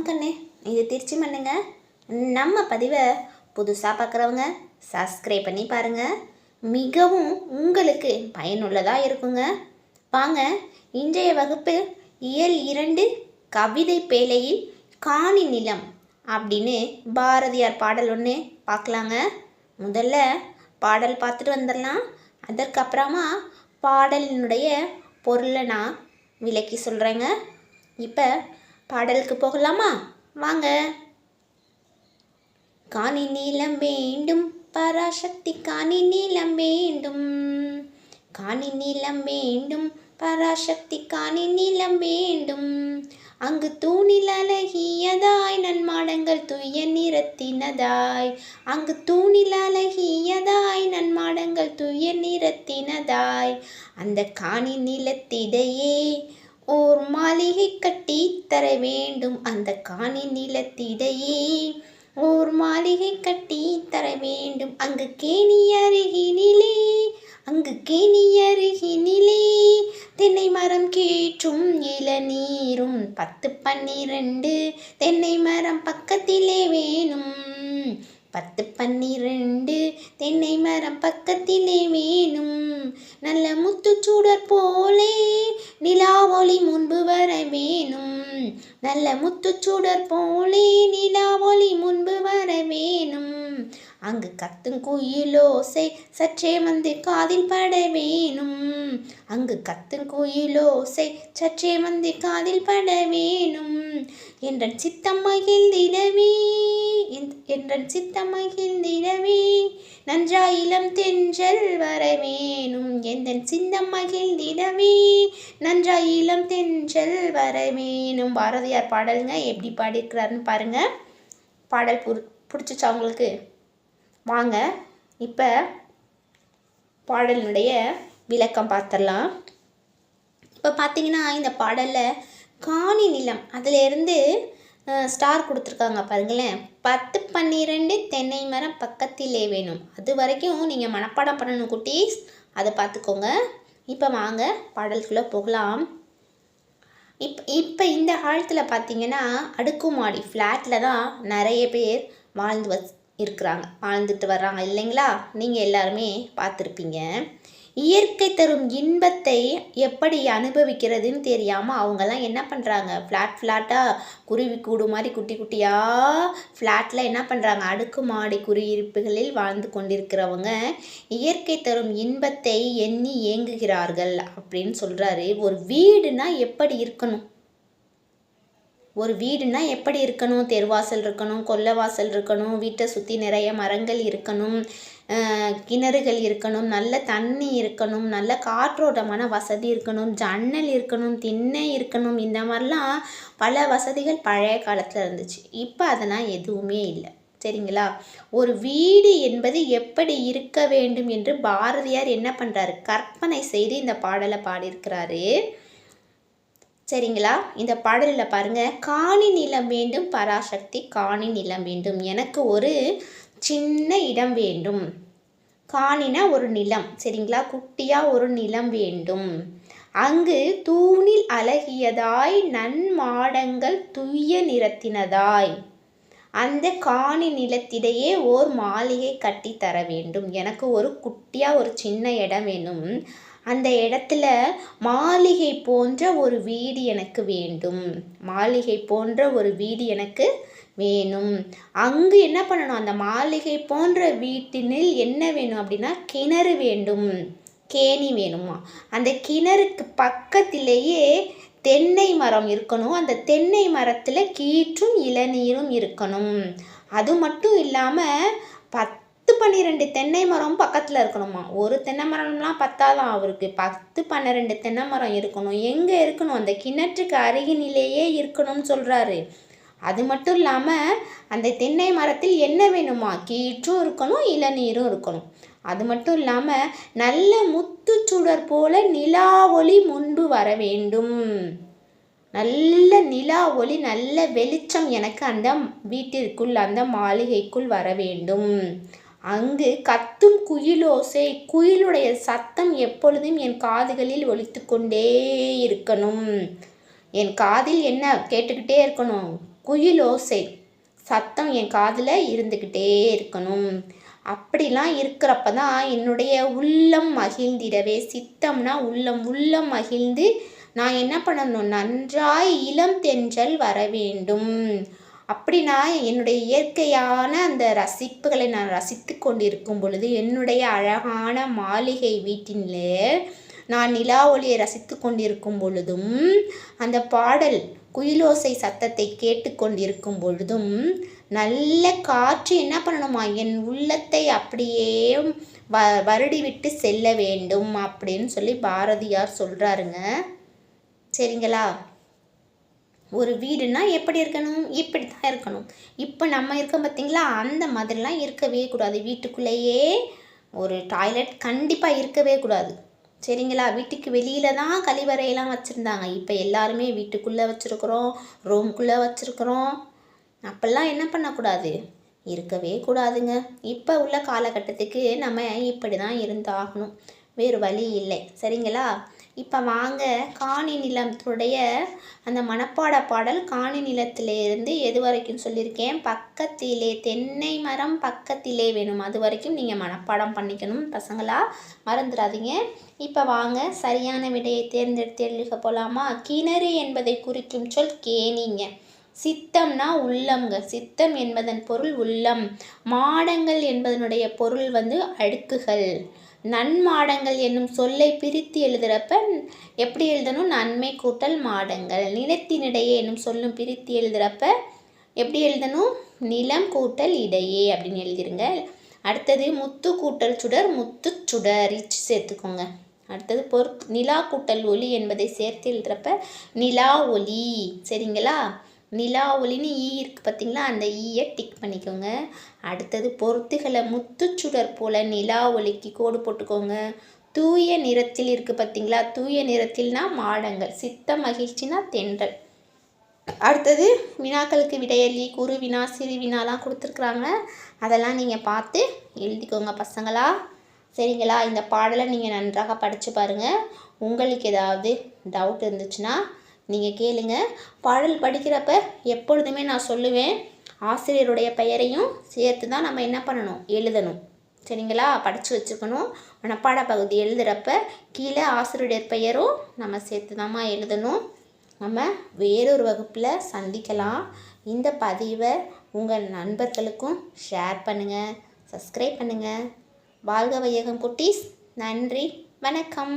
வணக்கம் கண்ணே. இது திருச்சி மண்ணுங்க நம்ம பதிவை புதுசாக பார்க்குறவங்க சப்ஸ்கிரைப் பண்ணி பாருங்கள் மிகவும் உங்களுக்கு பயனுள்ளதாக இருக்குங்க. வாங்க இன்றைய வகுப்பு இயல் இரண்டு கவிதை பேழையில் காணி நிலம் அப்படின்னு பாரதியார் பாடல் ஒன்று பார்க்கலாங்க. முதல்ல பாடல் பார்த்துட்டு வந்துடலாம். அதற்கப்புறமா பாடலினுடைய பொருளை நான் விளக்கி சொல்கிறேங்க இப்போ பாடலுக்கு போகலாமா? வாங்க. காணி நீளம் வேண்டும். பராசக்தி காணி நீளம் வேண்டும். காணி நீளம் வேண்டும். பராசக்தி காணி நீளம் வேண்டும். அங்கு தூணில் அழகியதாய் நன்மாடங்கள் துய நிறத்தினதாய். அங்கு தூணில் அழகியதாய் நன்மாடங்கள் துய நிறத்தினதாய். அந்த காணி நிலத்திடையே ஓர் மாளிகை கட்டி தர வேண்டும் அந்த காணி நிலத்திடையே. ஓர் மாளிகை கட்டி தர வேண்டும் அங்கு கேணி அருகினிலே. அங்கு கேணி அருகினிலே. தென்னை மரம் கேற்றும் இளநீரும் பத்து பன்னிரண்டு. தென்னை மரம் பக்கத்திலே வேணும். பத்து பன்னிரண்டு தென்னை மரம் பக்கத்திலே வேணும். நல்ல முத்துச்சூடர் போலே நிலா ஒளி முன்பு வர வேணும். நல்ல முத்துச்சூடர் போலே நிலா ஒளி முன்பு வர வேணும். அங்கு கத்தும் குயிலோசை சற்றே வந்து காதில் பட வேணும். அங்கு கத்தும் குயிலோசை சற்றே வந்து காதில் பட வேணும். என்றன் சித்தம் மகிழ்ந்திடவே என்றன் சித்தம் மகிழ்ந்திடவே நன்றாயிலம் தென்றல் வர வேணும் எந்தன் சிந்தம் மகிழ்ந்திடவே நன்றாயிலம் தென்றல் வர வேணும் பாரதியார் பாடலுங்க எப்படி பாடியிருக்கிறாருன்னு பாருங்கள் பாடல் புரி பிடிச்சிச்சா உங்களுக்கு? வாங்க இப்போ பாடலினுடைய விளக்கம் பார்த்துடலாம். இப்போ பார்த்தீங்கன்னா இந்த பாடலில் காணி நிலம். அதிலேருந்து ஸ்டார் கொடுத்துருக்காங்க பாருங்களேன். பத்து பன்னிரெண்டு தென்னை மரம் பக்கத்திலே வேணும். அது வரைக்கும் நீங்கள் மனப்பாடம் பண்ணணும் குட்டீஸ். அதை பார்த்துக்கோங்க. இப்போ வாங்க பாடலுக்குள்ளே போகலாம். இப் இப்போ இந்த காலத்தில் பார்த்தீங்கன்னா அடுக்குமாடி ஃப்ளாட்டில் தான் நிறைய பேர் வாழ்ந்து வ இருக்கிறாங்க. வாழ்ந்துட்டு வர்றாங்க. இல்லைங்களா? நீங்கள் எல்லாருமே பார்த்துருப்பீங்க. இயற்கை தரும் இன்பத்தை எப்படி அனுபவிக்கிறதுன்னு தெரியாமல் அவங்கெல்லாம் என்ன பண்ணுறாங்க ஃப்ளாட் ஃப்ளாட்டாக குருவி கூடு மாதிரி குட்டி குட்டியாக ஃப்ளாட்டில் என்ன பண்ணுறாங்க அடுக்குமாடி குடியிருப்புகளில் வாழ்ந்து கொண்டிருக்கிறவங்க இயற்கை தரும் இன்பத்தை எண்ணி ஏங்குகிறார்கள் அப்படின்னு சொல்கிறாரு ஒரு வீடுனா எப்படி இருக்கணும்? ஒரு வீடுனா எப்படி இருக்கணும்? தெருவாசல் இருக்கணும் கொல்லை வாசல் இருக்கணும் வீட்டை சுற்றி நிறைய மரங்கள் இருக்கணும் கிணறுகள் இருக்கணும் நல்ல தண்ணி இருக்கணும் நல்ல காற்றோட்டமான வசதி இருக்கணும் ஜன்னல் இருக்கணும் திண்ணை இருக்கணும் இந்த மாதிரிலாம் பல வசதிகள் பழைய காலத்தில் இருந்துச்சு. இப்போ அதெல்லாம் எதுவுமே இல்லை. சரிங்களா? ஒரு வீடு என்பது எப்படி இருக்க வேண்டும் என்று பாரதியார் என்ன பண்ணுறாரு கற்பனை செய்து இந்த பாடலை பாடியிருக்கிறாரு. சரிங்களா? இந்த பாடலில் பாருங்கள் காணி நிலம் வேண்டும் பராசக்தி காணி நிலம் வேண்டும். எனக்கு ஒரு சின்ன இடம் வேண்டும். காணினா ஒரு நிலம் சரிங்களா? குட்டியாக ஒரு நிலம் வேண்டும். அங்கு தூணில் அழகியதாய் நன்மாடங்கள் துய்ய நிறத்தினதாய். அந்த காணி நிலத்திடையே ஓர் மாளிகை கட்டி தர வேண்டும். எனக்கு ஒரு குட்டியாக ஒரு சின்ன இடம் வேணும். அந்த இடத்துல மாளிகை போன்ற ஒரு வீடு எனக்கு வேண்டும். மாளிகை போன்ற ஒரு வீடு எனக்கு வேணும். அங்கு என்ன பண்ணணும்? அந்த மாளிகை போன்ற வீட்டினில் என்ன வேணும் அப்படின்னா கிணறு வேண்டும். கேணி வேணுமா? அந்த கிணறுக்கு பக்கத்திலேயே தென்னை மரம் இருக்கணும். அந்த தென்னை மரத்தில் கீற்றும் இளநீரும் இருக்கணும். அது மட்டும் இல்லாமல் பத் பத்து பன்னிரெண்டு தென்னை மரம் பக்கத்தில் இருக்கணுமா? ஒரு தென்னை மரம்லாம் பத்தாதான் அவருக்கு? பத்து பன்னிரெண்டு தென்னை மரம் இருக்கணும். எங்கே இருக்கணும்? அந்த கிணற்றுக்கு அருகினிலேயே இருக்கணும்னு சொல்கிறாரு அது மட்டும் இல்லாமல் அந்த தென்னை மரத்தில் என்ன வேணுமா? கீற்றும் இருக்கணும் இளநீரும் இருக்கணும். அது மட்டும் இல்லாமல் நல்ல முத்துச்சுடர் போல நிலா ஒளி முன்பு வர வேண்டும். நல்ல நிலா ஒளி நல்ல வெளிச்சம் எனக்கு அந்த வீட்டிற்குள் அந்த மாளிகைக்குள் வர வேண்டும். அங்கு கத்தும் குயிலோசை குயிலுடைய சத்தம் எப்பொழுதும் என் காதுகளில் ஒலித்து கொண்டே இருக்கணும். என் காதில் என்ன கேட்டுக்கிட்டே இருக்கணும்? குயிலோசை. சத்தம் என் காதில் இருந்துக்கிட்டே இருக்கணும். அப்படிலாம் இருக்கிறப்ப தான் என்னுடைய உள்ளம் மகிழ்ந்திடவே சித்தம்னா உள்ளம் உள்ளம் மகிழ்ந்து நான் என்ன பண்ணணும்? நன்றாய் இளம் தென்றல் வர வேண்டும். அப்படி நான் என்னுடைய இயற்கையான அந்த ரசிப்புகளை நான் ரசித்து கொண்டிருக்கும் பொழுது என்னுடைய அழகான மாளிகை வீட்டிலே நான் நிலா ஒளியை ரசித்து கொண்டிருக்கும் பொழுதும் அந்த பாடல் குயிலோசை சத்தத்தை கேட்டுக்கொண்டிருக்கும் பொழுதும் நல்ல காற்று என்ன பண்ணணுமா? என் உள்ளத்தை அப்படியே வ வருடிவிட்டு செல்ல வேண்டும் அப்படின்னு சொல்லி பாரதியார் சொல்கிறாருங்க சரிங்களா? ஒரு வீடுனா எப்படி இருக்கணும்? இப்படி தான் இருக்கணும். இப்போ நம்ம இருக்கோம் பார்த்தீங்களா அந்த மாதிரிலாம் இருக்கவே கூடாது. வீட்டுக்குள்ளேயே ஒரு டாய்லெட் கண்டிப்பாக இருக்கவே கூடாது. சரிங்களா? வீட்டுக்கு வெளியில் தான் கழிவறையெல்லாம் வச்சுருந்தாங்க. இப்போ எல்லாருமே வீட்டுக்குள்ளே வச்சுருக்குறோம் ரூம்குள்ளே வச்சுருக்குறோம். அப்போல்லாம் என்ன பண்ணக்கூடாது? இருக்கவே கூடாதுங்க. இப்போ உள்ள காலகட்டத்துக்கு நம்ம இப்படி தான் இருந்தாகணும். வேறு வழி இல்லை. சரிங்களா? இப்போ வாங்க. காணி நிலத்துடைய அந்த மனப்பாட பாடல் காணி நிலத்திலேருந்து எது வரைக்கும் சொல்லியிருக்கேன். பக்கத்திலே தென்னை மரம் பக்கத்திலே வேணும். அது வரைக்கும் நீங்கள் மனப்பாடம் பண்ணிக்கணும் பசங்களா. மறந்துடாதீங்க. இப்போ வாங்க. சரியான விடையை தேர்ந்தெடுத்து எழுக போகலாமா கிணறு என்பதை குறிக்கும் சொல் கேணிங்க. சித்தம்னா உள்ளம்ங்க. சித்தம் என்பதன் பொருள் உள்ளம். மாடங்கள் என்பதனுடைய பொருள் வந்து அடுக்குகள். நன்மாடங்கள் என்னும் சொல்லை பிரித்து எழுதுகிறப்ப எப்படி எழுதணும்? நன்மை கூட்டல் மாடங்கள். நிலத்தினிடையே என்னும் சொல்லும் பிரித்து எழுதுகிறப்ப எப்படி எழுதணும்? நிலம் கூட்டல் இடையே அப்படின்னு எழுதிருங்க. அடுத்தது முத்து கூட்டல் சுடர் முத்து சுடர் இச்சு சேர்த்துக்கோங்க. அடுத்தது பொற் நிலா கூட்டல் ஒளி என்பதை சேர்த்து எழுதுகிறப்ப நிலா ஒளி சரிங்களா? நிலா ஒளின்னு ஈ இருக்குது பார்த்தீங்களா அந்த ஈயை டிக் பண்ணிக்கோங்க. அடுத்தது பொருத்துகளை முத்துச்சுடர் போல் நிலா ஒளிக்கு கோடு போட்டுக்கோங்க. தூய நிறத்தில் இருக்குது பார்த்தீங்களா தூய நிறத்தில்னா மாடங்கள் சித்த மகிழ்ச்சினா தென்றல். அடுத்தது வினாக்களுக்கு விடையலி குறு வினா சிறு வினாலாம் கொடுத்துருக்குறாங்க. அதெல்லாம் நீங்கள் பார்த்து எழுதிக்கோங்க பசங்களா. சரிங்களா? இந்த பாடலை நீங்கள் நன்றாக படித்து பாருங்கள் உங்களுக்கு ஏதாவது டவுட் இருந்துச்சுன்னா நீங்கள் கேளுங்க. பாடல் படிக்கிறப்ப எப்பொழுதுமே நான் சொல்லுவேன் ஆசிரியருடைய பெயரையும் சேர்த்து தான் நம்ம என்ன பண்ணணும்? எழுதணும். சரிங்களா? படித்து வச்சுக்கணும். மனப்பாட பகுதி எழுதுகிறப்ப கீழே ஆசிரியருடைய பெயரும் நம்ம சேர்த்து தாம்மா எழுதணும். நம்ம வேறொரு வகுப்பில் சந்திக்கலாம். இந்த பதிவை உங்கள் நண்பர்களுக்கும் ஷேர் பண்ணுங்கள் சப்ஸ்கிரைப் பண்ணுங்கள் வாழ்க வையகம் குட்டீஸ். நன்றி. வணக்கம்.